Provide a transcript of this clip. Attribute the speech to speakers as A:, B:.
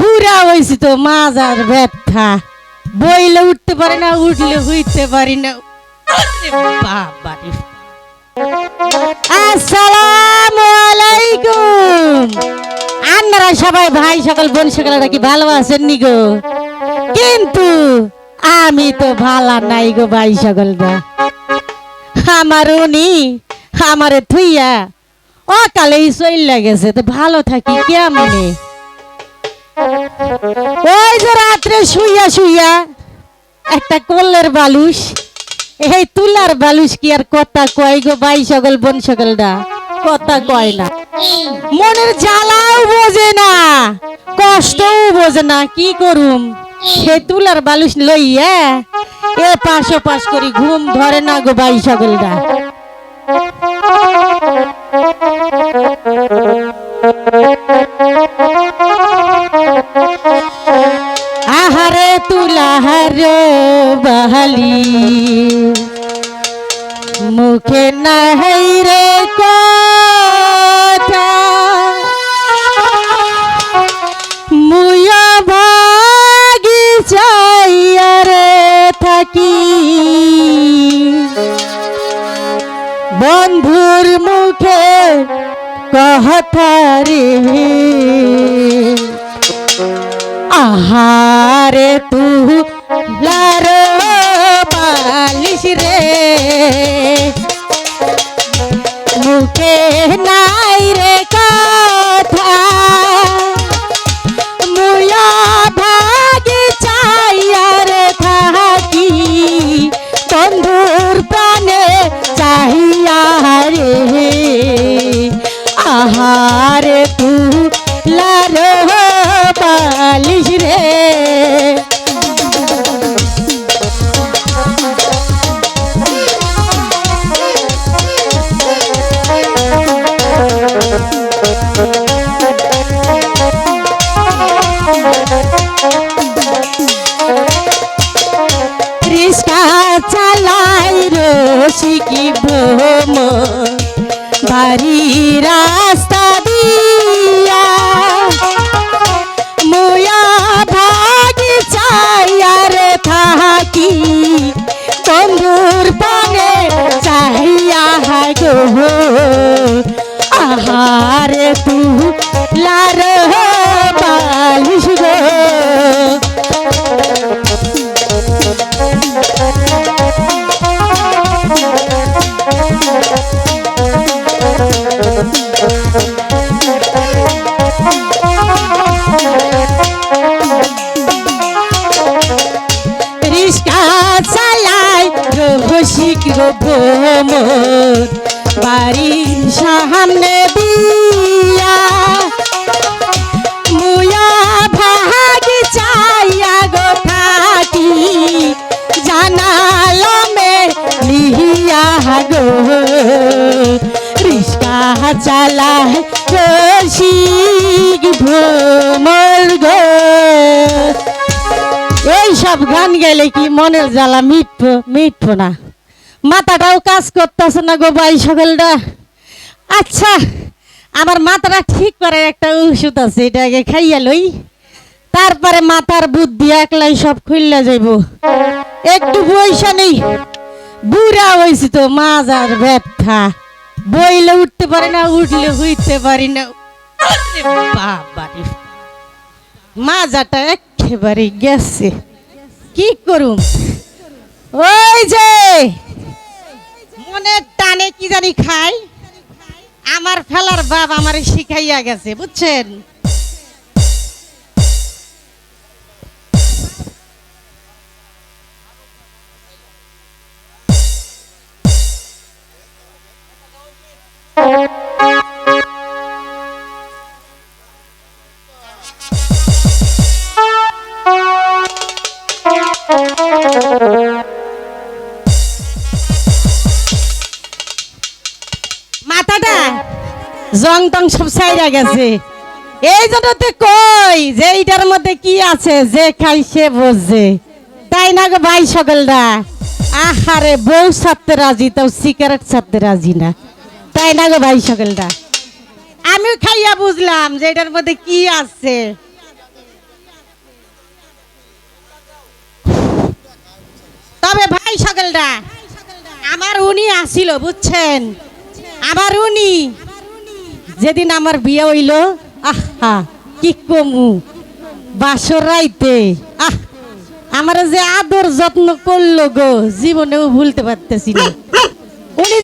A: বুড়া হয়েছি তো, মাজার ব্যথা। বইলে উঠতে পারি না, উঠলে হইতে পারি না। আসসালামু আলাইকুম। আপনারা সবাই ভাই সকল, বোন সকলেরা কি ভালো আছেন নি গো? কিন্তু আমি তো ভালো নাই গো ভাই সকল সকলরা। আমার উনি আমারে থুইয়া অকালেই চইলা গেছে, তো ভালো থাকি কেমনে? ওই যে রাত্রে শুইয়া শুইয়া একটা কল্লের বালুস এই তুলার বালুস কি আর কথা কয় গো ভাই সকল, বোন সকলরা? কথা কয় না। মনের জ্বালাও বোঝে না, কষ্টও বোঝে না, কি করুম? সে তুলার বালুস লইয়া এ পাশ পাশ করি, ঘুম ধরে না গো বাই সকলরা। তুলাহার বাহালি। মুখে নাই রে কথা। মুয়া ভাগি চাইয়া রে থাকি। বন্ধুর মুখে কথারে আহারে তু লার পালিশ রে। মুখে নাই রে কথা মুয়া ভাগে চাইয়ার থাকি। বন্ধুর রিস্কা চালাই রসিকি ভ্রম। বাড়ি রাস্তা দিয়া মুয়া ভাগি চাইয়ার থাকি। বন্ধুর পানে চাহিয়া গো। আহারে তু লার বালিশ গো। রিস্কা চালাই রহসিক ভ্রমর বাড়ির চালায় রসিক ভ্রমর গো। এই সব গান গেলে কি মনের জ্বালা মিটবো? মিটবো না। মাথাটাও কাজ করতেছে না গো ভাই সকলটা। আচ্ছা আমার মাথাটা ঠিক করে একটা ওষুধ আছে এটা আগে খাইয়া লই। তারপরে মাথার বুদ্ধি একলাই সব খুললে যাইব। একটু পয়সা নেই। বুড়া হয়েছি তো, মাজার ব্যথা। বইলে উঠতে পারি না, উঠলে হইতে পারি না। মাজাটা একেবারে গেছে। কি করুম? ওই যে, মনের টানে কি জানি খাই। আমার ফেলার বাপ আমার শিখাইয়া গেছে, বুঝছেন? মাথাটা জং টং সব গেছে। এই কই? যে এইটার মধ্যে কি আছে? যে খাই সে তাই না গো ভাই সকলরা? আহারে, বউ ছাড়তে রাজি, তাও সিগারেট ছাড়তে রাজি না। তাই না গো ভাই সকলরা? আমি খাইয়া বুঝলাম যে এটার মধ্যে কি আছে। এই সকালটা। আমার উনি আসিল, বুঝছেন? আমার উনি। যেদিন আমার বিয়ে হইল, আহা, কি কমু। বাসর রাইতে, আহ, আমার যে আদর যত্ন করল গো, জীবনেও ভুলতে পারতেছি না। উনি